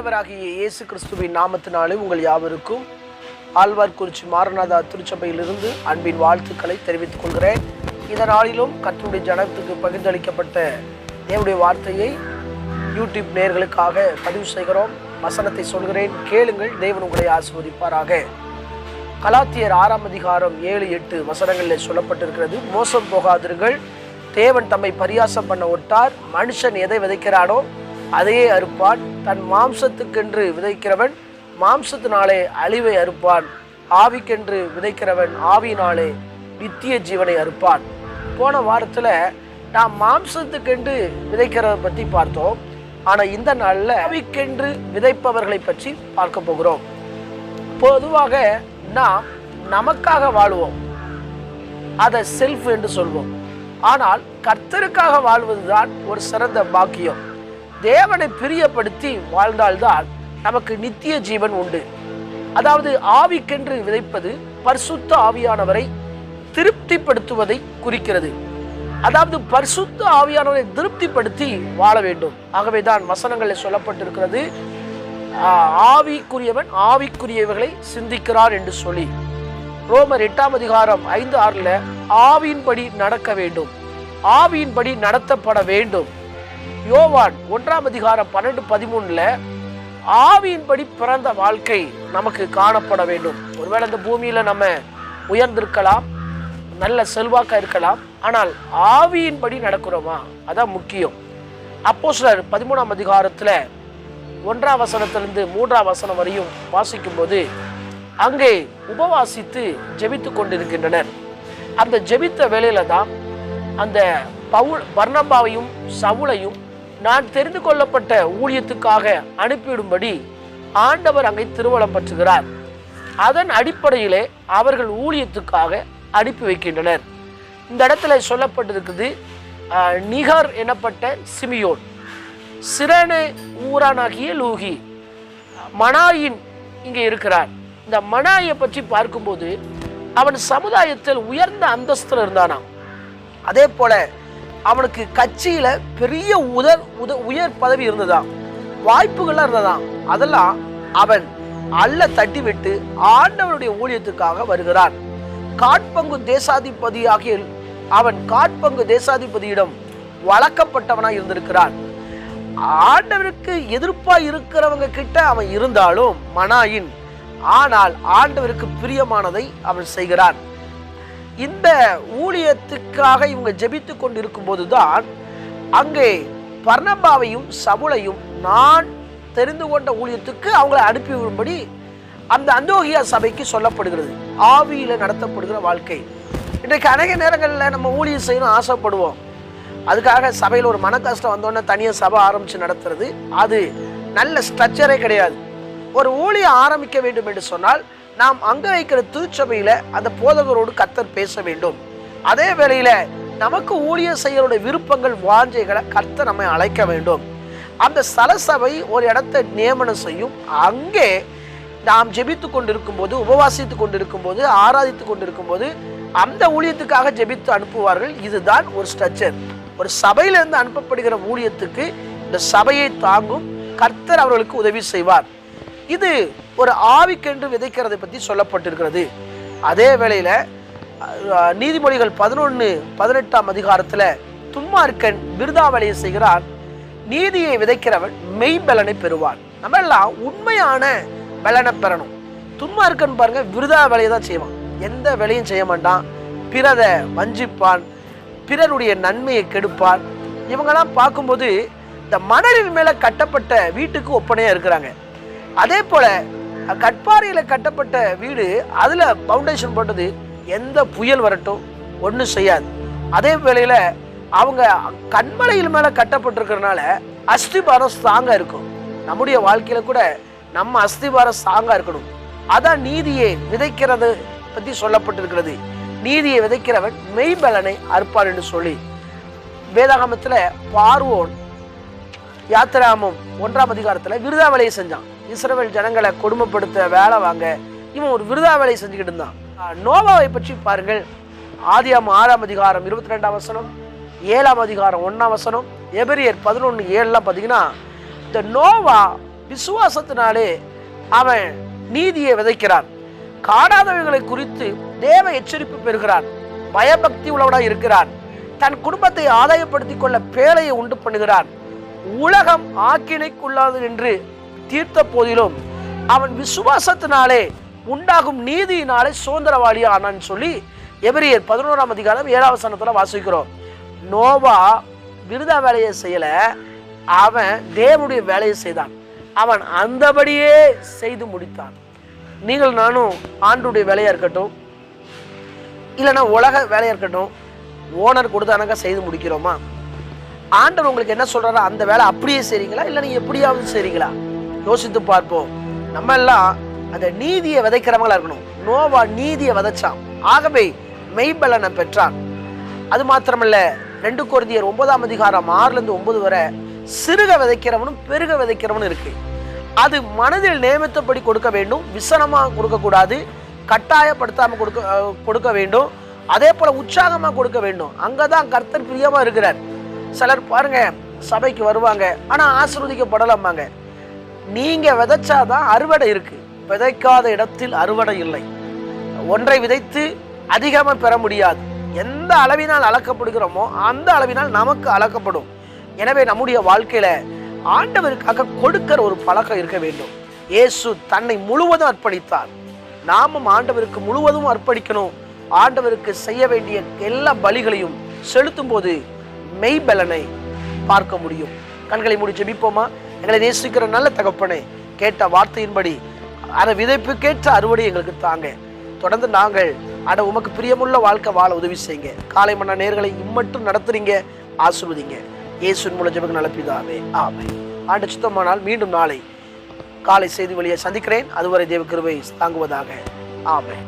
ஆண்டவராகிய இயேசு கிறிஸ்துவின் நாமத்தினாலே உங்கள் யாவருக்கும் ஆழ்வார்குறிச்சி மாரநாதா திருச்சபையிலிருந்து அன்பின் வாழ்த்துக்களை தெரிவித்துக் கொள்கிறேன். இந்த நாளிலும் ஜனத்துக்கு பகிர்ந்தளிக்கப்பட்ட தேவனுடைய வார்த்தையை யூடியூப் நேயர்களுக்காக பதிவு செய்கிறோம். வசனத்தை சொல்கிறேன். கேளுங்கள் தேவன் உங்களை ஆசிர்வதிப்பாராக. கலாத்தியர் ஆறாம் அதிகாரம் ஏழு எட்டு வசனங்களில் சொல்லப்பட்டிருக்கிறது. மோசம் போகாதீர்கள் தேவன் தம்மை பரியாசம் பண்ண ஒட்டார். மனுஷன் எதை விதைக்கிறானோ அதையே அறுப்பான். தன் மாம்சத்துக்கென்று விதைக்கிறவன் மாம்சத்தினாலே அழிவை அறுப்பான். ஆவிக்கென்று விதைக்கிறவன் ஆவியினாலே நித்திய ஜீவனை அறுப்பான். போன வாரத்தில் நாம் மாம்சத்துக்கென்று விதைக்கிறத பற்றி பார்த்தோம். ஆனால் இந்த நாளில் ஆவிக்கென்று விதைப்பவர்களை பற்றி பார்க்க போகிறோம். பொதுவாக நாம் நமக்காக வாழுவோம். அதை செல்ஃப் என்று சொல்வோம். ஆனால் கர்த்தருக்காக வாழ்வதுதான் ஒரு சிறந்த பாக்கியம். தேவனை பிரியப்படுத்தி வாழ்ந்தால்தான் நமக்கு நித்திய ஜீவன் உண்டு. அதாவது ஆவிக்கென்று விதைப்பது பரிசுத்த ஆவியானவரை திருப்திப்படுத்துவதை குறிக்கிறது. அதாவது பரிசுத்த ஆவியானவரை திருப்திப்படுத்தி வாழ வேண்டும். ஆகவே தான் வசனங்களில் சொல்லப்பட்டிருக்கிறது ஆவிக்குரியவன் ஆவிக்குரியவர்களை சிந்திக்கிறார் என்று சொல்லி. ரோமர் எட்டாம் அதிகாரம் ஐந்து ஆறில் ஆவியின்படி நடக்க வேண்டும். ஆவியின்படி நடத்தப்பட வேண்டும். யோவான் ஒன்றாம் அதிகாரம் பன்னெண்டு பதிமூணுல ஆவியின்படி பிறந்த வாழ்க்கை நமக்கு காணப்பட வேண்டும். ஒருவேளை இந்த பூமியில நம்ம உயர்ந்திருக்கலாம் நல்ல செல்வாக்கா இருக்கலாம் ஆனால் ஆவியின்படி நடக்கிறோமா? அதான் முக்கியம். அப்போ சிலர் பதிமூணாம் அதிகாரத்துல ஒன்றாம் வசனத்திலிருந்து மூன்றாம் வசனம் வரையும் வாசிக்கும்போது அங்கே உபவாசித்து ஜெபித்து கொண்டிருக்கின்றனர். அந்த ஜெபித்த வேலையில தான் அந்த பவுல் பர்னபாவையும் சவுளையும் நான் தெரிந்து கொள்ளப்பட்ட ஊழியத்துக்காக அனுப்பிவிடும்படி ஆண்டவர் அங்கே திருவளம் பற்றுகிறார். அதன் அடிப்படையிலே அவர்கள் ஊழியத்துக்காக அனுப்பி வைக்கின்றனர். இந்த இடத்துல சொல்லப்பட்டிருக்குது நிகர் எனப்பட்ட சிமியோன் சிறனு ஊரானாகிய லூகி மனாயின் இங்கே இருக்கிறார். இந்த மனாயை பற்றி பார்க்கும்போது அவன் சமுதாயத்தில் உயர்ந்த அந்தஸ்தில் இருந்தானாம். அதே போல அவனுக்கு கட்சியில பெரிய உதர் உத உயர் பதவி இருந்ததா வாய்ப்புகள்லாம் இருந்ததா அதெல்லாம் அவன் அல்ல தட்டிவிட்டு ஆண்டவனுடைய ஊழியத்துக்காக வருகிறான். காட்பங்கு தேசாதிபதி ஆகிய அவன் காட்பங்கு தேசாதிபதியிடம் வளர்க்கப்பட்டவனாக இருந்திருக்கிறான். ஆண்டவருக்கு எதிர்ப்பாக இருக்கிறவங்க கிட்ட அவன் இருந்தாலும் மனாயின். ஆனால் ஆண்டவருக்கு பிரியமானதை அவன் செய்கிறான். இந்த ஊழியத்துக்காக இவங்க ஜெபித்து கொண்டிருக்கும் போதுதான் அங்கே பர்ணபாவையும் சவுளையும் நான் தெரிந்து கொண்ட ஊழியத்துக்கு அவங்களை அனுப்பி விடும்படி அந்த அந்தோகியா சபைக்கு சொல்லப்படுகிறது. ஆவியில் நடத்தப்படுகிற வாழ்க்கை. இன்றைக்கு அநேக நேரங்களில் நம்ம ஊழியம் செய்யணும் ஆசைப்படுவோம். அதுக்காக சபையில் ஒரு மன கஷ்டம் வந்தோடனே தனியாக சபை ஆரம்பித்து நடத்துறது. அது நல்ல ஸ்ட்ரக்சரே கிடையாது. ஒரு ஊழியம் ஆரம்பிக்க வேண்டும் என்று சொன்னால் நாம் அங்க வைக்கிற திருச்சபையில அந்த போதகரோடு கர்த்தர் பேச வேண்டும். அதே வேளையில நமக்கு ஊழியம் செய்யறோட விருப்பங்கள் வாஞ்சைகளை கர்த்தர் நம்மை அழைக்க வேண்டும். அந்த சலசபை ஒரு இடத்தை நியமனம் செய்யும். அங்கே நாம் ஜெபித்து கொண்டிருக்கும் போது உபவாசித்து கொண்டிருக்கும் போது ஆராதித்து கொண்டிருக்கும் போது அந்த ஊழியத்துக்காக ஜெபித்து அனுப்புவார்கள். இதுதான் ஒரு ஸ்ட்ரக்சர். ஒரு சபையிலிருந்து அனுப்பப்படுகிற ஊழியத்துக்கு இந்த சபையை தாங்கும் கர்த்தர் அவர்களுக்கு உதவி செய்வார். இது ஒரு ஆவிக்கென்று விதைக்கிறதை பற்றி சொல்லப்பட்டிருக்கிறது. அதே வேளையில் நீதிமொழிகள் பதினொன்று பதினெட்டாம் அதிகாரத்தில் தும்மார்க்கன் விருதா வேலையை செய்கிறான். நீதியை விதைக்கிறவன் மெய்பலனை பெறுவான். நம்ம எல்லாம் உண்மையான பலனை பெறணும். துன்மார்க்கன் பாருங்க விருதா வேலையை தான் செய்வான். எந்த வேலையும் செய்ய மாட்டான். பிறரை வஞ்சிப்பான். பிறருடைய நன்மையை கெடுப்பான். இவங்கெல்லாம் பார்க்கும்போது இந்த மணலின் மேலே கட்டப்பட்ட வீட்டுக்கு ஒப்பனையாக இருக்கிறாங்க. அதே போல கட்பாறையில் கட்டப்பட்ட வீடு அதில் பவுண்டேஷன் போட்டது எந்த புயல் வரட்டும் ஒன்றும் செய்யாது. அதே வேளையில் அவங்க கண்மலையில் மேலே கட்டப்பட்டிருக்கிறனால அஸ்திபாரம் ஸ்ட்ராங்காக இருக்கும். நம்முடைய வாழ்க்கையில் கூட நம்ம அஸ்திபாரம் ஸ்ட்ராங்காக இருக்கணும். அதான் நீதியை விதைக்கிறது பற்றி சொல்லப்பட்டிருக்கிறது. நீதியை விதைக்கிறவன் மெய்பலனை அறுப்பான் என்று சொல்லி. வேதாகமத்தில் பார்வோன் யாத்திராமம் ஒன்றாம் அதிகாரத்தில் விருதாவலையை செஞ்சான். இஸ்ரவேல் ஜனங்களை கொடுமைப்படுத்த வேலை வாங்க இவன் ஒரு விருதா வேலையை செஞ்சுக்கிட்டு இருந்தான். நோவாவை பற்றி பாருங்கள். ஆதியாம் ஆறாம் அதிகாரம் இருபத்தி ரெண்டாம் வசனம் ஏழாம் அதிகாரம் ஒன்றாம் வசனம் எபிரியர் பதினொன்று ஏழுலாம் பார்த்தீங்கன்னா இந்த நோவா விசுவாசத்தினாலே அவன் நீதியை விதைக்கிறான். காணாதவைகளை குறித்து தேவ எச்சரிப்பு பெறுகிறான். பயபக்தி உள்ளவனாக இருக்கிறான். தன் குடும்பத்தை ஆதாயப்படுத்திக் கொள்ள பேழையை உண்டு பண்ணுகிறான். உலகம் ஆக்கினைக்குள்ளாது என்று தீர்த்த போதிலும் அவன் விசுவாசத்தினாலே உண்டாகும் நீதியினாலே சுதந்திரவாளி ஆனான்னு சொல்லி எபிரியர் பதினோராம் அதிகாரம் ஏழாவது சனத்தில் வாசிக்கிறோம். நோவா விருதா வேலையை செய்யலை. அவன் தேவனுடைய வேலையை செய்தான். அவன் அந்தபடியே செய்து முடித்தான். நீங்கள் நானும் ஆண்டுடைய வேலையாக இருக்கட்டும் இல்லைன்னா உலக வேலையாக இருக்கட்டும் ஓனர் கொடுத்தானாக்கா செய்து முடிக்கிறோமா? ஆண்டவர் உங்களுக்கு என்ன சொல்கிறாரோ அந்த வேலை அப்படியே செய்கிறீங்களா இல்லை நீங்கள் எப்படியாவது செய்றீங்களா? யோசித்து பார்ப்போம். நம்ம எல்லாம் அந்த நீதியை விதைக்கிறவங்களா இருக்கணும். நோவா நீதியை விதைச்சான். ஆகவே மெய்பலனை பெற்றான். அது மாத்திரமல்ல ரெண்டு குருதியர் ஒன்பதாம் அதிகாரம் ஆறுலேருந்து ஒன்பது வரை சிறுக விதைக்கிறவனும் பெருக விதைக்கிறவனும் இருக்கு. அது மனதில் நியமித்தபடி கொடுக்க வேண்டும் விசனமாக கொடுக்கக்கூடாது கட்டாயப்படுத்தாமல் கொடுக்க கொடுக்க வேண்டும். அதே போல் உற்சாகமாக கொடுக்க வேண்டும். அங்கே தான் கர்த்தர் பிரியமாக இருக்கிறார். சிலர் பாருங்க சபைக்கு வருவாங்க ஆனால் ஆசிர்வதிக்கப்படலாமாங்க நீங்கள் விதைச்சாதான் அறுவடை இருக்குது விதைக்காத இடத்தில் அறுவடை இல்லை. ஒன்றை விதைத்து அதிகமாக பெற முடியாது. எந்த அளவினால் அளக்கப்படுகிறோமோ அந்த அளவினால் நமக்கு அளக்கப்படும். எனவே நம்முடைய வாழ்க்கையில் ஆண்டவருக்காக கொடுக்கிற ஒரு பழக்கம் இருக்க வேண்டும். இயேசு தன்னை முழுவதும் அர்ப்பணித்தார். நாமும் ஆண்டவருக்கு முழுவதும் அர்ப்பணிக்கணும். ஆண்டவருக்கு செய்ய வேண்டிய எல்லா பலிகளையும் செலுத்தும் போது மெய்பலனை பார்க்க முடியும். கண்களை மூடி ஜெபிப்போமா? எங்களை நேசிக்கிற நல்ல தகப்பனே கேட்ட வார்த்தையின்படி அதை விதைப்புக்கேற்ற அறுவடை எங்களுக்கு தாங்க. தொடர்ந்து நாங்கள் அட உமக்கு பிரியமுள்ள வாழ்க்கை வாழ உதவி செய்யுங்க. காலை மன்ன நேர்களை இம்மட்டும் நடத்துறீங்க ஆசிர்வதிங்க. இயேசுவின் மூல ஜெபக்கு நலப்பிதாவே ஆமை ஆண்டு சுத்தமானால் மீண்டும் நாளை காலை செய்தி வழியை சந்திக்கிறேன். அதுவரை தேவ கிருவை தாங்குவதாக. ஆமை